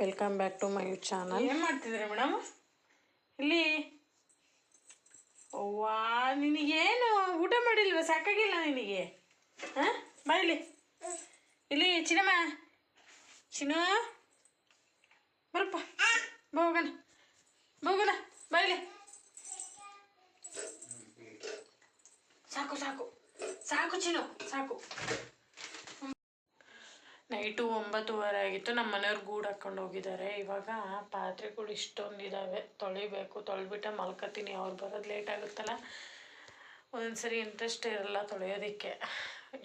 Welcome back to my channel ಏನು ಮಾಡ್ತಿದ್ದೀರಿ madam ಇಲ್ಲಿ. ಅವ್ವಾ, ನಿನಗೇನು? ಊಟ ಮಾಡಿಲ್ವ? ಸಾಕಾಗಿಲ್ಲ ನಿನಗೆ? ಹಾಂ? ಬಾ ಇಲ್ಲಿ. ಇಲ್ಲಿ, ಚಿನ್ನಮ್ಮ. ಚಿನ್ನು. ಬರಪ್ಪ. ಹೋಗೋಣ. ಹೋಗೋಣ. ಬಾ ಇಲ್ಲಿ. ಸಾಕು ಸಾಕು. ಸಾಕು ಚಿನ್ನು. ಸಾಕು. ನೈಟು ಒಂಬತ್ತುವರೆ ಆಗಿತ್ತು. ನಮ್ಮ ಮನೆಯವ್ರು ಗೂಡು ಹಾಕೊಂಡು ಹೋಗಿದ್ದಾರೆ. ಇವಾಗ ಪಾತ್ರೆಗಳು ಇಷ್ಟೊಂದಿದ್ದಾವೆ ತೊಳಿಬೇಕು ತೊಳೆದ್ಬಿಟ್ಟೆ ಮಲ್ಕೋತೀನಿ. ಅವ್ರು ಬರೋದು ಲೇಟ್ ಆಗುತ್ತಲ್ಲ? ಒಂದೊಂದ್ಸರಿ ಇಂಟ್ರೆಸ್ಟ್ ಇರಲ್ಲ ತೊಳೆಯೋದಕ್ಕೆ.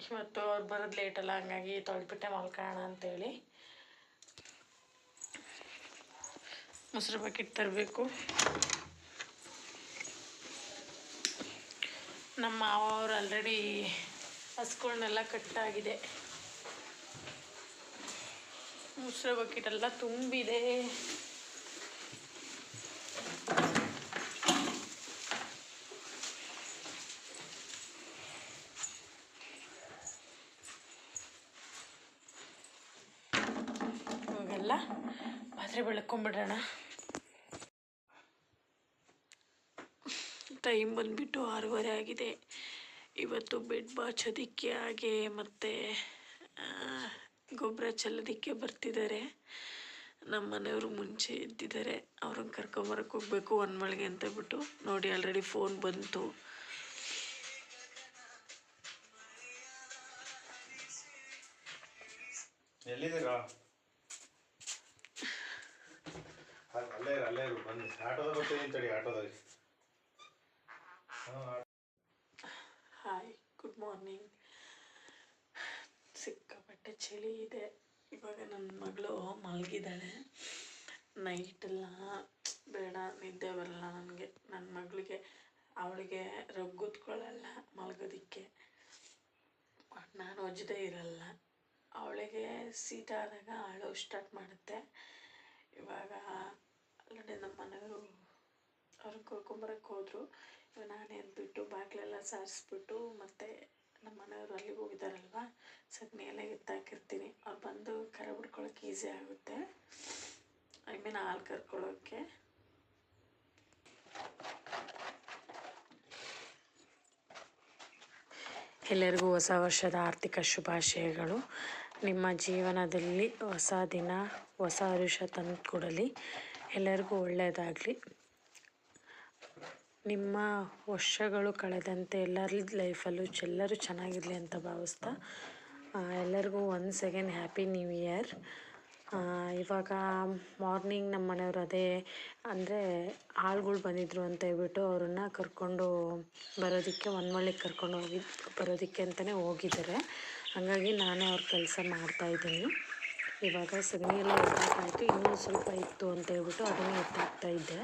ಇವತ್ತು ಅವ್ರು ಬರೋದು ಲೇಟಲ್ಲ ಹಂಗಾಗಿ ತೊಳೆದ್ಬಿಟ್ಟೆ ಮಲ್ಕೋಣ ಅಂತೇಳಿ. ಮೊಸರು ಬಕೆಟ್ ತರಬೇಕು. ನಮ್ಮ ಮಾವ ಅವ್ರು ಆಲ್ರೆಡಿ ಹಸ್ಗಳನ್ನೆಲ್ಲ ಕಟ್ಟಾಗಿದೆ. ಮುಸ್ರೆ ಎಲ್ಲ ತುಂಬಿದೆ. ಇವಾಗೆಲ್ಲ ಪಾತ್ರೆ ಬೆಳಕೊಂಬಿಡೋಣ. ಟೈಮ್ ಬಂದ್ಬಿಟ್ಟು ಆರೂವರೆ ಆಗಿದೆ. ಇವತ್ತು ಬೆಡ್ ಬಾಚೋದಿಕ್ಕೆ ಹಾಗೆ ಮತ್ತು ಗೊಬ್ಬರ ಚೆಲ್ಲೋದಕ್ಕೆ ಬರ್ತಿದ್ದಾರೆ. ನಮ್ಮ ಮನೆಯವರು ಮುಂಚೆ ಇದ್ದಿದ್ದಾರೆ. ಅವ್ರನ್ನ ಕರ್ಕೊಂಬರಕ್ಕೆ ಹೋಗ್ಬೇಕು ಒಂದು ಮಳಿಗೆ ಅಂತ ಬಿಟ್ಟು. ನೋಡಿ ಆಲ್ರೆಡಿ ಫೋನ್ ಬಂತು. ಹಾಯ್ ಗುಡ್ ಮಾರ್ನಿಂಗ್ ಸಿಕ್ಕಾಪಟ್ಟೆ ಚಳಿ ಇದೆ. ಇವಾಗ ನನ್ನ ಮಗಳು ಮಲಗಿದ್ದಾಳೆ. ನೈಟೆಲ್ಲ ಬೇಡ, ನಿದ್ದೆ ಬರಲ್ಲ ನನಗೆ. ನನ್ನ ಮಗಳಿಗೆ, ಅವಳಿಗೆ ರಗ್ಗುತ್ಕೊಳ್ಳಲ್ಲ ಮಲಗೋದಿಕ್ಕೆ. ನಾನು ಒಜ್ಜದೇ ಇರಲ್ಲ. ಅವಳಿಗೆ ಸೀಟ್ ಆದಾಗ ಅಳು ಸ್ಟಾರ್ಟ್ ಮಾಡುತ್ತೆ. ಇವಾಗ ಆಲ್ರೆಡಿ ನಮ್ಮ ಮನೆಯವರು ಅವ್ರನ್ನ ಕರ್ಕೊಂಬರಕ್ಕೆ ಹೋದರು. ಇವಾಗ ನಾನು ಅಂದ್ಬಿಟ್ಟು, ಬಾಗಿಲೆಲ್ಲ ಸಾರಿಸ್ಬಿಟ್ಟು ಮತ್ತು ನಮ್ಮ ಮನೆಯವರು ಅಲ್ಲಿಗೆ ಹೋಗಿದ್ದಾರಲ್ವ? ಸಗಣಿ ಎಲ್ಲ ಎತ್ತಾಕಿರ್ತೀನಿ. ಅವ್ರು ಬಂದು ಕರ ಬಿಡ್ಕೊಳಕ್ಕೆ ಈಸಿ ಆಗುತ್ತೆ. ಐ ಮೀನ್ ಹಾಲು ಕರ್ಕೊಳ್ಳೋಕ್ಕೆ. ಎಲ್ಲರಿಗೂ ಹೊಸ ವರ್ಷದ ಆರ್ಥಿಕ ಶುಭಾಶಯಗಳು. ನಿಮ್ಮ ಜೀವನದಲ್ಲಿ ಹೊಸ ದಿನ, ಹೊಸ ಹರುಷ ತಂದು ಕೊಡಲಿ ಎಲ್ಲರಿಗೂ ಒಳ್ಳೆಯದಾಗಲಿ. ನಿಮ್ಮ ವರ್ಷಗಳು ಕಳೆದಂತೆ ಎಲ್ಲರ ಲೈಫಲ್ಲೂ ಎಲ್ಲರೂ ಚೆನ್ನಾಗಿರಲಿ ಅಂತ ಭಾವಿಸ್ತಾ ಎಲ್ಲರಿಗೂ ಒಂದು ಸೆಕೆಂಡ್ ಹ್ಯಾಪಿ ನ್ಯೂ ಇಯರ್ ಇವಾಗ ಮಾರ್ನಿಂಗ್ ನಮ್ಮ ಮನೆಯವರು ಅದೇ, ಅಂದರೆ ಆಳುಗಳು ಬಂದಿದ್ರು ಅಂತ ಹೇಳ್ಬಿಟ್ಟು ಅವ್ರನ್ನ ಕರ್ಕೊಂಡು ಬರೋದಕ್ಕೆ ಒನ್ಮಳ್ಳಿಗೆ ಕರ್ಕೊಂಡು ಹೋಗಿ, ಬರೋದಕ್ಕೆ ಅಂತಲೇ ಹೋಗಿದ್ದಾರೆ. ಹಾಗಾಗಿ ನಾನೇ ಅವ್ರ ಕೆಲಸ ಮಾಡ್ತಾಯಿದ್ದೀನಿ ಇವಾಗ ಸಗಣಿ ಎಲ್ಲ ಇನ್ನೂ ಸ್ವಲ್ಪ ಇತ್ತು ಅಂತ ಹೇಳ್ಬಿಟ್ಟು ಅದನ್ನು ಎತ್ತಾಕ್ತಾ ಇದ್ದೆ.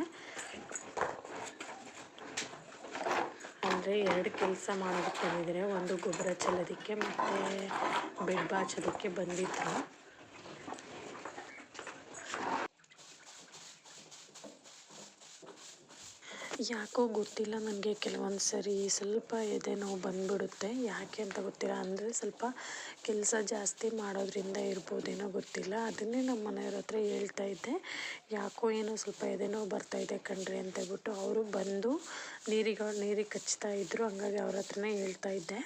ಅಂದರೆ ಎರಡು ಕೆಲಸ ಮಾಡೋದಕ್ಕೆ ಬಂದಿದ್ದಾರೆ. ಒಂದು ಗೊಬ್ಬರ ಚೆಲ್ಲೋದಕ್ಕೆ ಮತ್ತು ಬೆಡ್ ಬಾಚೋದಕ್ಕೆ ಬಂದಿದ್ರು. ಯಾಕೋ ಗೊತ್ತಿಲ್ಲ ನನಗೆ ಕೆಲವೊಂದು ಸರಿ ಸ್ವಲ್ಪ ಎದೆ ನೋವು ಬಂದುಬಿಡುತ್ತೆ. ಯಾಕೆ ಅಂತ ಗೊತ್ತಿಲ್ಲ. ಅಂದರೆ ಸ್ವಲ್ಪ ಕೆಲಸ ಜಾಸ್ತಿ ಮಾಡೋದ್ರಿಂದ ಇರ್ಬೋದೇನೋ ಗೊತ್ತಿಲ್ಲ. ಅದನ್ನೇ ನಮ್ಮ ಮನೆಯವ್ರ ಹತ್ರ ಹೇಳ್ತಾ ಇದ್ದೆ. ಯಾಕೋ ಏನೋ ಸ್ವಲ್ಪ ಎದೆ ನೋವು ಬರ್ತಾ ಇದೆ ಕಣ್ರಿ ಅಂತ ಹೇಳ್ಬಿಟ್ಟು ಅವರು ಬಂದು ನೀರಿಗೆ ನೀರಿಗೆ ಕಚ್ತಾ ಇದ್ರು. ಹಂಗಾಗಿ ಅವ್ರ ಹತ್ರನೇ ಹೇಳ್ತಾ ಇದ್ದೆ.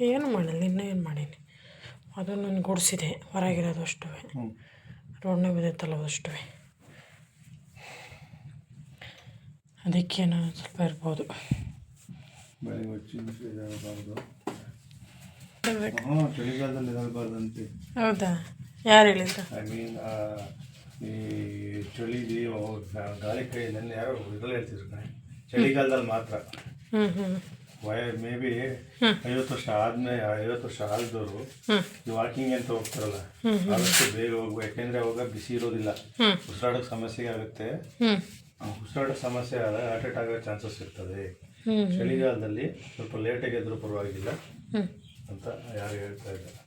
ಏನು ಮಾಡಲ್ಲ. ಇನ್ನೂ ಏನು ಮಾಡೀನಿ? ಅದು ನಾನು ಗುಡಿಸಿದೆ. ಹೊರಗಿರೋದು ಅಷ್ಟು ರೋಡ್ನೇ ಬಿದ್ದೈತಲ್ಲ ಅದಕ್ಕೇನೋ ಸ್ವಲ್ಪ ಇರ್ಬೋದು. ಚಳಿಗಾಲದಲ್ಲಿ ಇರಬಾರ್ದಂತೆ ಹೌದಾ? ಯಾರು ಹೇಳಿದ್ರು ಐ ಮೀನ್ ಈ ಚಳಿಲಿ ಗಾಳಿ ಕೈಯಲ್ಲಿ ಯಾರೋ ಇದೆಲ್ಲ ಹೇಳ್ತಿದ್ರು ಚಳಿಗಾಲದಲ್ಲಿ ಮಾತ್ರ. ಹ್ಞೂ ವಯ ಮೇ ಬಿ ಐವತ್ತು ವರ್ಷ ಆದ್ಮೇಲೆ ಐವತ್ತು ವರ್ಷ ಆದವರು ಈ ವಾಕಿಂಗ್ ಅಂತ ಹೋಗ್ತಾರಲ್ಲ ಆದಷ್ಟು ಬೇಗ ಹೋಗ್ಬೇಕು. ಯಾಕೆಂದ್ರೆ ಅವಾಗ ಬಿಸಿ ಇರೋದಿಲ್ಲ. ಉಸಿರಾಡೋಕೆ ಸಮಸ್ಯೆ ಆಗುತ್ತೆ. ಉಸಿರಾಡೋ ಸಮಸ್ಯೆ ಆದಾಗ ಹಾರ್ಟ್ ಅಟ್ಯಾಕ್ ಆಗೋ ಚಾನ್ಸಸ್ ಇರ್ತದೆ. ಚಳಿಗಾಲದಲ್ಲಿ ಸ್ವಲ್ಪ ಲೇಟಾಗಿ ಎದ್ರೂ ಪರವಾಗಿಲ್ಲ ಅಂತ ಯಾರು ಹೇಳ್ತಾ ಇದ್ದಾರೆ.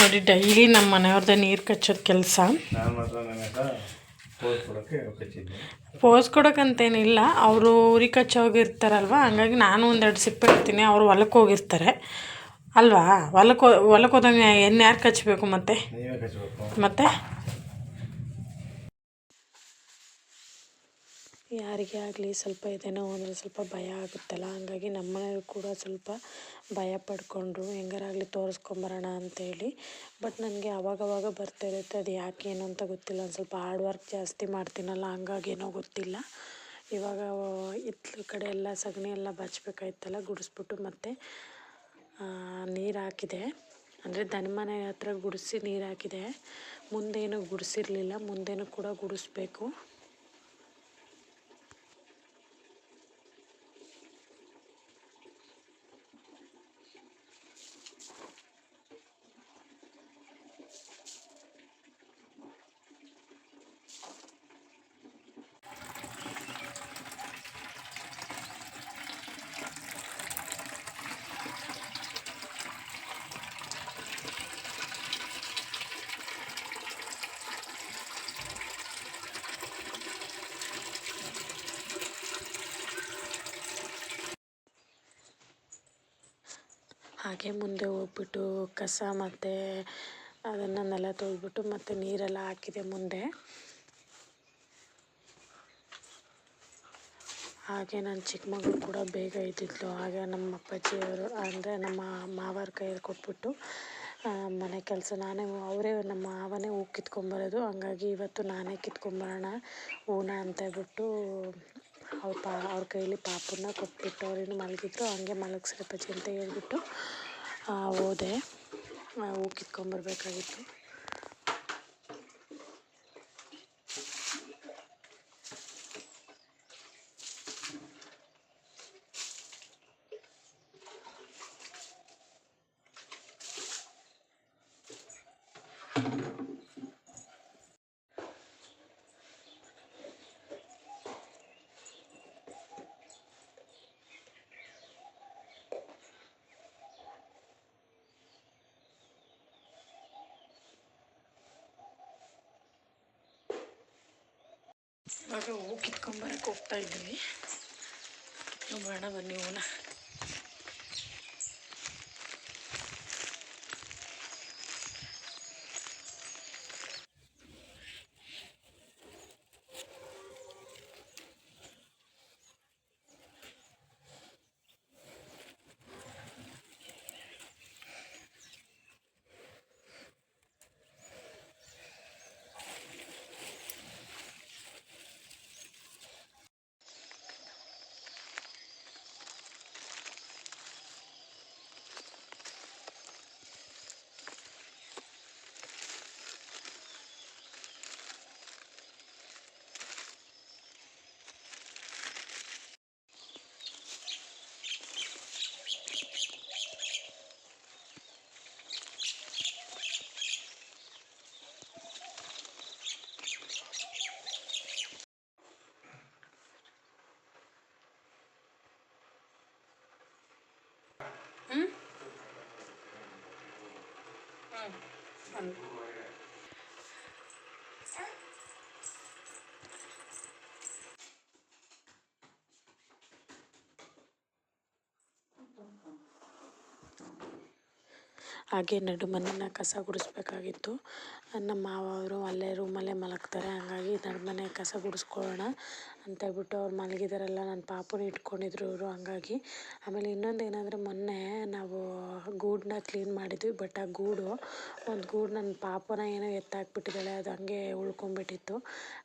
ನೋಡಿ ಡೈಲಿ ನಮ್ಮ ಮನೆಯವ್ರದ್ದು ನೀರು ಕಚ್ಚೋದು ಕೆಲಸ. ನಾನು ಮಾತ್ರ ಪೋಸ್ ಕೊಡೋಕ್ಕೆ ಕಚ್ಚಿದ್ದೆ. ಪೋಸ್ ಕೊಡೋಕ್ಕಂತೇನಿಲ್ಲ ಅವರು ಉರಿ ಕಚ್ಚೋಗಿರ್ತಾರಲ್ವ? ಹಂಗಾಗಿ ನಾನು ಒಂದೆರಡು ಸಿಪ್ಪೆ ಇರ್ತೀನಿ ಅವರು ಹೊಲಕ್ಕೆ ಹೋಗಿರ್ತಾರೆ. ಅಲ್ವಾ? ಹೊಲಕ್ಕೆ ಹೊಲಕ್ಕೆ ಹೋದಂಗೆ ಎಣ್ಣೆ ಯಾರು ಕಚ್ಚಬೇಕು ಮತ್ತೆ? ಮತ್ತೆ? ಯಾರಿಗೇ ಆಗಲಿ ಸ್ವಲ್ಪ ಇದೇನೋ ಅಂದರೆ ಸ್ವಲ್ಪ ಭಯ ಆಗುತ್ತಲ್ಲ, ಹಂಗಾಗಿ ನಮ್ಮ ಮನೆಯವ್ರು ಕೂಡ ಸ್ವಲ್ಪ ಭಯ ಪಡ್ಕೊಂಡ್ರು ಹೆಂಗಾರಾಗಲಿ ತೋರಿಸ್ಕೊಂಬರೋಣ ಅಂತೇಳಿ. ಬಟ್ ನನಗೆ ಅವಾಗವಾಗ ಬರ್ತಾ ಇರುತ್ತೆ, ಅದು ಯಾಕೆ ಏನು ಅಂತ ಗೊತ್ತಿಲ್ಲ, ಒಂದು ಸ್ವಲ್ಪ ಹಾರ್ಡ್ ವರ್ಕ್ ಜಾಸ್ತಿ ಮಾಡ್ತೀನಲ್ಲ, ಹಂಗಾಗಿ ಏನೋ ಗೊತ್ತಿಲ್ಲ. ಇವಾಗ ಹಿತ್ಲ ಕಡೆ ಎಲ್ಲ ಸಗಣಿ ಎಲ್ಲ ಬಚ್ಚಬೇಕಾಯ್ತಲ್ಲ ಗುಡಿಸ್ಬಿಟ್ಟು ಮತ್ತೆ ನೀರು ಹಾಕಿದೆ. ಅಂದರೆ ದನ ಮನೆ ಹತ್ರ ಗುಡಿಸಿ ನೀರು ಹಾಕಿದೆ. ಮುಂದೇನು ಗುಡಿಸಿರಲಿಲ್ಲ, ಮುಂದೇನು ಕೂಡ ಗುಡಿಸ್ಬೇಕು. ಹಾಗೆ ಮುಂದೆ ಹೋಗ್ಬಿಟ್ಟು ಕಸ ಮತ್ತು ಅದನ್ನು ನೆಲ ತೊಳೆದ್ಬಿಟ್ಟು ಮತ್ತು ನೀರೆಲ್ಲ ಹಾಕಿದೆ ಮುಂದೆ. ಹಾಗೆ ನನ್ನ ಚಿಕ್ಕ ಮಗಳು ಕೂಡ ಬೇಗ ಇದ್ದಿದ್ಲು ಹಾಗೆ ನಮ್ಮ ಅಪ್ಪಾಜಿಯವರು ಅಂದರೆ ನಮ್ಮ ಮಾವರ ಕೈಯಲ್ಲಿ ಕೊಟ್ಬಿಟ್ಟು ಮನೆ ಕೆಲಸ. ನಾನೇ ಅವರೇ ನಮ್ಮ ಮಾವನೇ ಹೂ ಕಿತ್ಕೊಂಬರೋದು ಹಂಗಾಗಿ ಇವತ್ತು ನಾನೇ ಕಿತ್ಕೊಂಬರೋಣ ಹೂನ ಅಂತ ಹೇಳ್ಬಿಟ್ಟು ಅವ್ರ ಪಾ, ಅವ್ರ ಕೈಲಿ ಪಾಪನ್ನ ಕೊಟ್ಬಿಟ್ಟು ಅವ್ರೇನು ಮಲಗಿದ್ರು, ಹಂಗೆ ಮಲಗಿಸ್ರಿ ಅಪ್ಪಾಜಿ ಅಂತ ಹೇಳ್ಬಿಟ್ಟು ಹೋದೆ. ಹೂ ಕಿತ್ಕೊಂಬರ್ಬೇಕಾಗಿತ್ತು. ಇವಾಗ ಹೂ ಕಿತ್ಕೊಂಬರಕ್ಕೆ ಹೋಗ್ತಾ ಇದ್ದೀವಿ ಕಿತ್ಕೊಂಬರೋಣ ಬನ್ನಿ ಹೂನ um, ಹಾಗೆ ನಡು ಮನೆನ ಕಸ ಗುಡಿಸ್ಬೇಕಾಗಿತ್ತು. ನಮ್ಮ ಮಾವ ಅವರು ಅಲ್ಲೇ ರೂಮಲ್ಲೇ ಮಲಗ್ತಾರೆ, ಹಾಗಾಗಿ ನಡು ಮನೆ ಕಸ ಗುಡಿಸ್ಕೊಳ್ಳೋಣ ಅಂತ ಹೇಳ್ಬಿಟ್ಟು ಅವ್ರು ಮಲಗಿದಾರಲ್ಲ, ನನ್ನ ಪಾಪುನ ಇಟ್ಕೊಂಡಿದ್ರು ಇವರು, ಹಾಗಾಗಿ. ಆಮೇಲೆ ಇನ್ನೊಂದು ಏನಂದರೆ ಮೊನ್ನೆ ನಾವು ಗೂಡನ್ನ ಕ್ಲೀನ್ ಮಾಡಿದ್ವಿ, ಬಟ್ ಆ ಗೂಡು, ಒಂದು ಗೂಡು ನನ್ನ ಪಾಪನ ಏನೋ ಎತ್ತಾಕ್ಬಿಟ್ಟಿದ್ದಾಳೆ, ಅದು ಹಂಗೆ ಉಳ್ಕೊಂಬಿಟ್ಟಿತ್ತು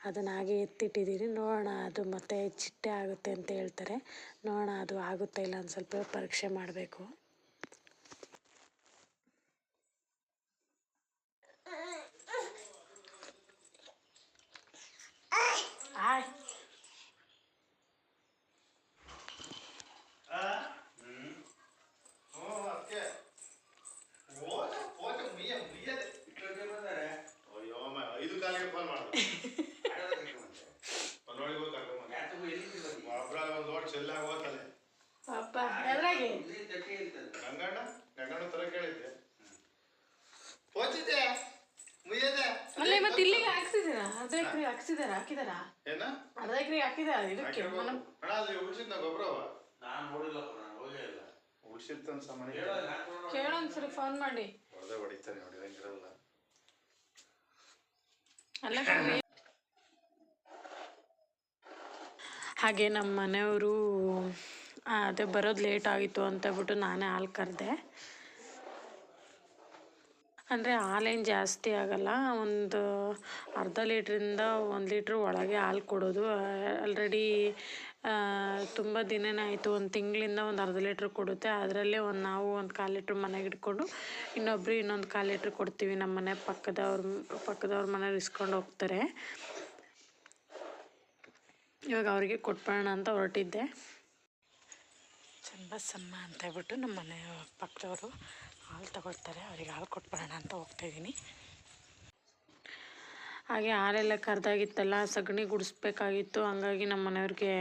ಅದನ್ನು ಹಾಗೆ ಎತ್ತಿಟ್ಟಿದ್ದೀನಿ, ನೋಡೋಣ ಅದು ಮತ್ತೆ ಚಿಟ್ಟೆ ಆಗುತ್ತೆ ಅಂತ ಹೇಳ್ತಾರೆ. ನೋಡೋಣ ಅದು ಆಗುತ್ತಾ ಇಲ್ಲ, ಒಂದು ಸ್ವಲ್ಪ ಪರೀಕ್ಷೆ ಮಾಡಬೇಕು. ಕಾಲಿಗೆ ಫೋನ್ ಮಾಡಿದ್ರು ಪಲ್ವಳಿಗೆ ಹೋಗಿ ಕರ್ಕೊಂಬಂದೆ ಒಬ್ರಾಗ ಒಂದು ಲೋಡ್ ಚೆಲ್ಲಾಗ ಹೋಗ್ತಲೆ ಪಾಪ ಎದ್ರಾಗೆ ಗಂಗಣ್ಣ ಗಂಗಣ್ಣ ತರ ಕೇಳಿದ್ದೆ. ಪೋಚಿದೆ ಮುಯ್ಯದೆ? ಅಲ್ಲೇ ಮತ್ತೆ ಇಲ್ಲಿಗೆ ಹಾಕ್ಸಿದ್ದೀರಾ? ಅರ್ಧ ಎಕರೆ ಹಾಕ್ಸಿದಾರ ಹಾಕಿದಾರ? ಏನ? ಅರ್ಧ ಎಕರೆ ಹಾಕಿದಾರ? ಇದಕ್ಕೆ. ಮನೆ ಅಣ್ಣ ಉಳ್ಸಿದ್ನ ನಾನು ನಾನು ಹೋಗೇ ಇಲ್ಲ. ಸಾಮಾನ್ಯ ಫೋನ್ ಮಾಡಿ. ಹೊಡೆದೇ ಹೊಡಿತಾನೆ ನೋಡಿ. ಹಾಗೆ ನಮ್ಮ ಮನೆಯವರು ಅದೇ ಬರೋದು ಲೇಟ್ ಆಗಿತ್ತು ಅಂತ ಹೇಳ್ಬಿಟ್ಟು ನಾನೇ ಹಾಲು ಕರೆದೆ. ಅಂದರೆ ಹಾಲೇನು ಜಾಸ್ತಿ ಆಗಲ್ಲ. ಒಂದು ಅರ್ಧ ಲೀಟ್ರಿಂದ ಒಂದು ಲೀಟ್ರ್ ಒಳಗೆ ಹಾಲು ಕೊಡೋದು. ಆಲ್ರೆಡಿ ತುಂಬ ದಿನನೇ ಆಯಿತು. ಒಂದು ತಿಂಗಳಿಂದ ಒಂದು ಅರ್ಧ ಲೀಟ್ರ್ ಕೊಡುತ್ತೆ. ಅದರಲ್ಲೇ ಒಂದು ನಾವು ಒಂದು ಕಾಲು ಲೀಟ್ರ್ ಮನೆಗೆ ಇಟ್ಕೊಂಡು ಇನ್ನೊಬ್ಬರು ಇನ್ನೊಂದು ಕಾಲು ಲೀಟ್ರ್ ಕೊಡ್ತೀವಿ ನಮ್ಮ ಮನೆ ಪಕ್ಕದವ್ರ ಪಕ್ಕದವ್ರ ಮನೆಯವ್ರು ಇಸ್ಕೊಂಡು ಹೋಗ್ತಾರೆ. ಇವಾಗ ಅವರಿಗೆ ಕೊಟ್ಬಿಡೋಣ ಅಂತ ಹೊರಟಿದ್ದೆ. ಚನ್ನಬಸಮ್ಮ ಅಂತ ಹೇಳ್ಬಿಟ್ಟು ನಮ್ಮ ಮನೆ ಪಕ್ಕದವರು ಹಾಲು ತಗೊಳ್ತಾರೆ. ಅವ್ರಿಗೆ ಹಾಲು ಕೊಟ್ಬಿಡೋಣ ಅಂತ ಹೋಗ್ತಾಯಿದ್ದೀನಿ ಹಾಗೆ ಹಾಲೆಲ್ಲ ಕರೆದಾಗಿತ್ತಲ್ಲ, ಸಗಣಿ ಗುಡಿಸ್ಬೇಕಾಗಿತ್ತು. ಹಂಗಾಗಿ ನಮ್ಮ ಮನೆಯವ್ರಿಗೆ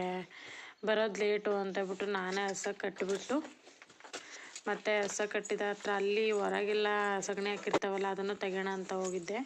ಬರೋದು ಲೇಟು ಅಂತ ಹೇಳ್ಬಿಟ್ಟು ನಾನೇ ಹಸ ಕಟ್ಟಿಬಿಟ್ಟು, ಮತ್ತು ಹಸ ಕಟ್ಟಿದ ಹತ್ರ ಅಲ್ಲಿ ಹೊರಗೆಲ್ಲ ಸಗಣಿ ಹಾಕಿರ್ತಾವಲ್ಲ, ಅದನ್ನು ತೆಗೋಣ ಅಂತ ಹೋಗಿದ್ದೆ.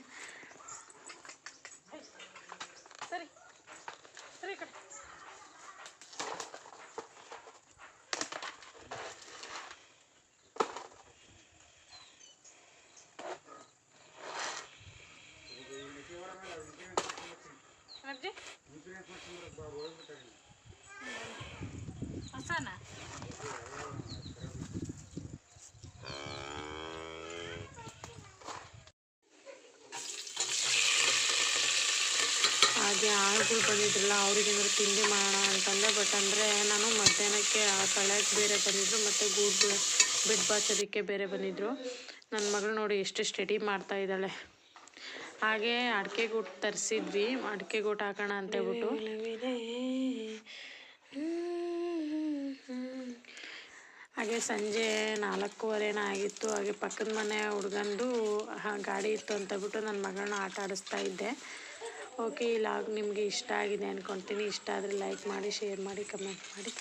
ಆಳುಗಳು ಬಂದಿದ್ರಲ್ಲ ಅವ್ರಿಗೆ ಏನಾದ್ರು ತಿಂಡಿ ಮಾಡೋಣ ಅಂತಂದೆ. ಬಟ್ ಅಂದರೆ ನಾನು ಮಧ್ಯಾಹ್ನಕ್ಕೆ ಆ ಕಳೆಯಕ್ಕೆ ಬೇರೆ ಬಂದಿದ್ದರು ಮತ್ತು ಗೂಡ್ ಬೆಡ್ ಬಾಚೋದಕ್ಕೆ ಬೇರೆ ಬಂದಿದ್ದರು ನನ್ನ ಮಗಳು ನೋಡಿ ಎಷ್ಟು ಸ್ಟಡಿ ಮಾಡ್ತಾ ಇದ್ದಾಳೆ. ಹಾಗೆ ಅಡಿಕೆ ಗೂಟ್ ತರಿಸಿದ್ವಿ. ಅಡಿಕೆ ಗೂಟ್ ಹಾಕೋಣ ಅಂತ ಹೇಳ್ಬಿಟ್ಟು. ಹಾಗೆ ಸಂಜೆ ನಾಲ್ಕೂವರೆನ ಆಗಿತ್ತು. ಹಾಗೆ ಪಕ್ಕದ ಮನೆ ಹುಡ್ಗಂದು ಗಾಡಿ ಇತ್ತು ಅಂತ ಬಿಟ್ಟು ನನ್ನ ಮಗಳನ್ನ ಆಟ ಆಡಿಸ್ತಾ ಇದ್ದೆ. ಓಕೆ ಈ ಲಾಗ್ ನಿಮಗೆ ಇಷ್ಟ ಆಗಿದೆ ಅಂದ್ಕೊಳ್ತೀನಿ ಇಷ್ಟ ಆದರೆ ಲೈಕ್ ಮಾಡಿ ಶೇರ್ ಮಾಡಿ ಕಮೆಂಟ್ ಮಾಡಿ.